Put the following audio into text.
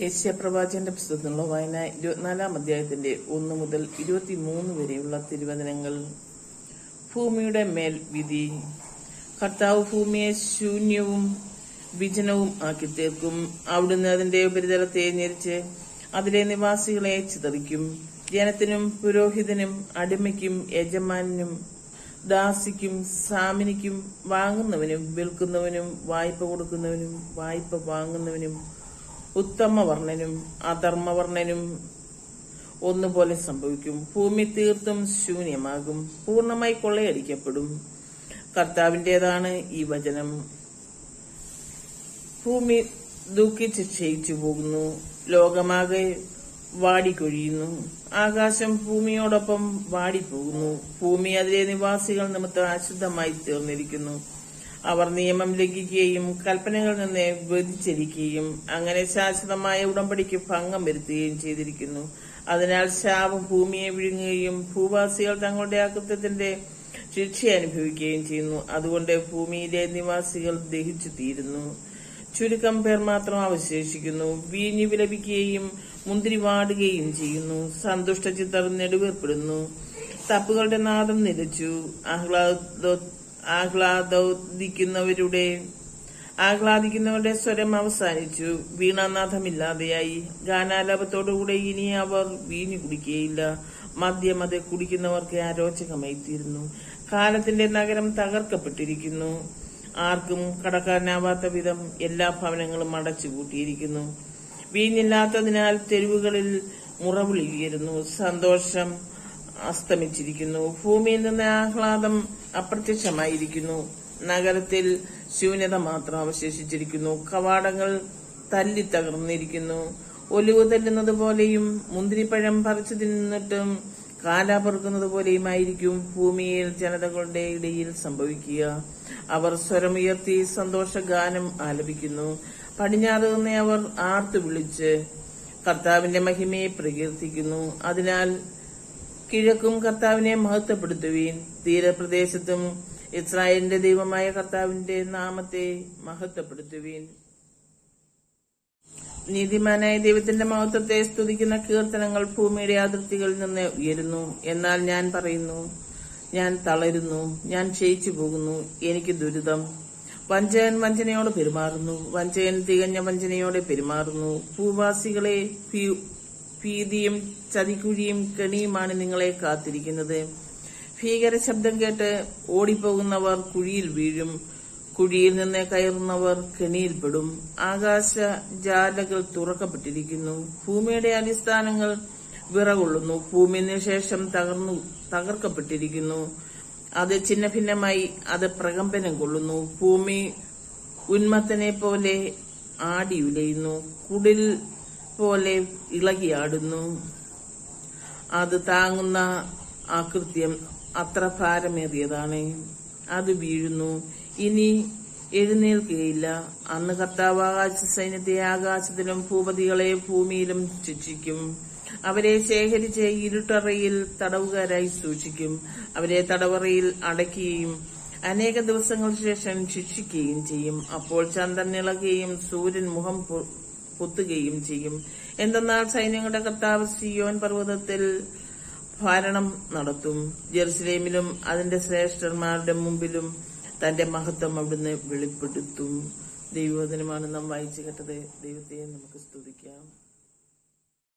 Asia പ്രവാചകന്റെ പുസ്തകത്തിനുള്ള വായന ഇരുപത്തിനാലാം അധ്യായത്തിന്റെ ഒന്ന് മുതൽ ഇരുപത്തിമൂന്ന് വരെയുള്ള തിരുവചനങ്ങൾ. ഭൂമിയുടെ മേൽ വിധി. കർത്താവ് ഭൂമിയെ ശൂന്യവും വിജനവും ആക്കി തീർക്കും. അവിടുന്ന് അതിന്റെ ഉപരിതലത്തെ ഞെരിച്ച് അതിലെ നിവാസികളെ ചിതറിക്കും. ജനത്തിനും പുരോഹിതനും അടിമയ്ക്കും യജമാനും ദാസിക്കും സാമിനിക്കും വാങ്ങുന്നവനും വിൽക്കുന്നവനും വായ്പ കൊടുക്കുന്നവനും വായ്പ വാങ്ങുന്നവനും ഉത്തമവർണനും അധർമ്മവർണനും ഒന്നുപോലെ സംഭവിക്കും. ഭൂമി തീർത്തും ശൂന്യമാകും. പൂർണമായി കൊള്ളയടിക്കപ്പെടും. കർത്താവിന്റെതാണ് ഈ വചനം. ഭൂമി ദുഃഖിച്ച് ക്ഷയിച്ചു പോകുന്നു. ലോകമാകെ വാടിക്കൊഴിയുന്നു. ആകാശം ഭൂമിയോടൊപ്പം വാടിപ്പോകുന്നു. ഭൂമി അതിലെ നിവാസികൾ നിമിത്തം അശുദ്ധമായി തീർന്നിരിക്കുന്നു. അവർ നിയമം ലംഘിക്കുകയും കൽപ്പനകളിൽ നിന്ന് വ്യതിചരിക്കുകയും അങ്ങനെ ശാശ്വതമായ ഉടമ്പടിക്ക് ഭംഗം വരുത്തുകയും ചെയ്തിരിക്കുന്നു. അതിനാൽ ശാപം ഭൂമിയെ വിഴുങ്ങുകയും ഭൂവാസികൾ തങ്ങളുടെ അകൃത്യത്തിന്റെ ശിക്ഷ അനുഭവിക്കുകയും ചെയ്യുന്നു. അതുകൊണ്ട് ഭൂമിയിലെ നിവാസികൾ ദഹിച്ചു തീരുന്നു. ചുരുക്കം പേർ മാത്രം അവശേഷിക്കുന്നു. വീഞ്ഞു വിലപിക്കുകയും മുന്തിരി വാടുകയും ചെയ്യുന്നു. സന്തുഷ്ട ചിത്തർ നെടുവേർപ്പെടുന്നു. തപ്പുകളുടെ നാദം നിലച്ചു. ആഹ്ലാദ ആഹ്ലാദിക്കുന്നവരുടെ ആഹ്ലാദിക്കുന്നവരുടെ സ്വരം അവസാനിച്ചു. വീണാനാഥമില്ലാതെയായി. ഗാനാലാപത്തോടുകൂടെ ഇനി അവർ വീഞ്ഞു കുടിക്കുകയില്ല. മദ്യം അത് കുടിക്കുന്നവർക്ക് അരോചകമായിത്തീരുന്നു കാലത്തിന്റെ നഗരം തകർക്കപ്പെട്ടിരിക്കുന്നു. ആർക്കും കടക്കാനാവാത്ത വിധം എല്ലാ ഭവനങ്ങളും അടച്ചുപൂട്ടിയിരിക്കുന്നു. വീഞ്ഞില്ലാത്തതിനാൽ തെരുവുകളിൽ മുറവിളി ഉയരുന്നു സന്തോഷം അസ്തമിച്ചിരിക്കുന്നു. ഭൂമിയിൽ നിന്ന് ആഹ്ലാദം അപ്രത്യക്ഷമായിരിക്കുന്നു. നഗരത്തിൽ ശൂന്യത മാത്രം അവശേഷിച്ചിരിക്കുന്നു. കവാടങ്ങൾ തല്ലി തകർന്നിരിക്കുന്നു. ഒലിവ് തല്ലുന്നത് പോലെയും മുന്തിരിപ്പഴം പറിച്ചു തിന്നിട്ടും കാല പെറുക്കുന്നത് പോലെയുമായിരിക്കും ഭൂമിയിൽ ജനതകളുടെ ഇടയിൽ സംഭവിക്കുക. അവർ സ്വരമുയർത്തി സന്തോഷഗാനം ആലപിക്കുന്നു. പടിഞ്ഞാറ് നിന്ന് അവർ ആർത്തു വിളിച്ച് കർത്താവിന്റെ മഹിമയെ പ്രകീർത്തിക്കുന്നു. അതിനാൽ കിഴക്കും കർത്താവിനെ മഹത്വപ്പെടുത്തുവീൻ. തീരപ്രദേശത്തും ഇസ്രായേലിന്റെ ദൈവമായ കർത്താവിന്റെ നാമത്തെ മഹത്വപ്പെടുത്തുവീൻ. നീതിമാനായ ദൈവത്തിന്റെ മഹത്വത്തെ സ്തുതിക്കുന്ന കീർത്തനങ്ങൾ ഭൂമിയുടെ അതിർത്തികളിൽ നിന്ന് ഉയരുന്നു. എന്നാൽ ഞാൻ പറയുന്നു ഞാൻ തളരുന്നു ഞാൻ ക്ഷയിച്ചു പോകുന്നു എനിക്ക് ദുരിതം. വഞ്ചകൻ വഞ്ചനയോട് പെരുമാറുന്നു വഞ്ചകൻ തികഞ്ഞ വഞ്ചനയോടെ പെരുമാറുന്നു. ഭൂവാസികളെ ഭീതിയും ചതിക്കുഴിയും കെണിയുമാണ് നിങ്ങളെ കാത്തിരിക്കുന്നത്. ഭീകര ശബ്ദം കേട്ട് ഓടിപ്പോകുന്നവർ കുഴിയിൽ വീഴും. കുഴിയിൽ നിന്ന് കയറുന്നവർ കെണിയിൽപ്പെടും ആകാശ ജാലകൾ തുറക്കപ്പെട്ടിരിക്കുന്നു. ഭൂമിയുടെ അടിസ്ഥാനങ്ങൾ വിറകൊള്ളുന്നു. ഭൂമിന് ശേഷം തകർന്നു തകർക്കപ്പെട്ടിരിക്കുന്നു. അത് ചിന്ന ഭിന്നമായി അത് പ്രകമ്പനം കൊള്ളുന്നു. ഭൂമി ഉന്മത്തനെ പോലെ ആടിയുലയുന്നു കുടിൽ പോലെ ഇളകിയാടുന്നു. അത് താങ്ങുന്ന ആകൃത്യം അത്ര ഭാരമേറിയതാണ്. അത് വീഴുന്നു. ഇനി എഴുന്നേൽക്കുകയില്ല. അന്ന് കർത്താവ് ആകാശ സൈന്യത്തെ ആകാശത്തിലും ഭൂപതികളെ ഭൂമിയിലും ശിക്ഷിക്കും അവരെ ശേഖരിച്ച് ഇരുട്ടറയിൽ തടവുകാരായി സൂക്ഷിക്കും. അവരെ തടവറയിൽ അടയ്ക്കുകയും അനേക ദിവസങ്ങൾക്ക് ശേഷം ശിക്ഷിക്കുകയും ചെയ്യും. അപ്പോൾ ചന്ദ്രൻ ഇളകുകയും സൂര്യൻ മുഖം പൊത്തുകയും ചെയ്യും. എന്തെന്നാൽ സൈന്യങ്ങളുടെ കർത്താവ് സിയോൻ പർവതത്തിൽ ഭരണം നടത്തും. ജെറുസലേമിലും അതിന്റെ ശ്രേഷ്ഠന്മാരുടെ മുമ്പിലും തന്റെ മഹത്വം അവിടുന്ന് വെളിപ്പെടുത്തും. ദൈവവചനമാണ് നാം വായിച്ചു കേട്ടത്. ദൈവത്തെ നമുക്ക് സ്തുതിക്കാം.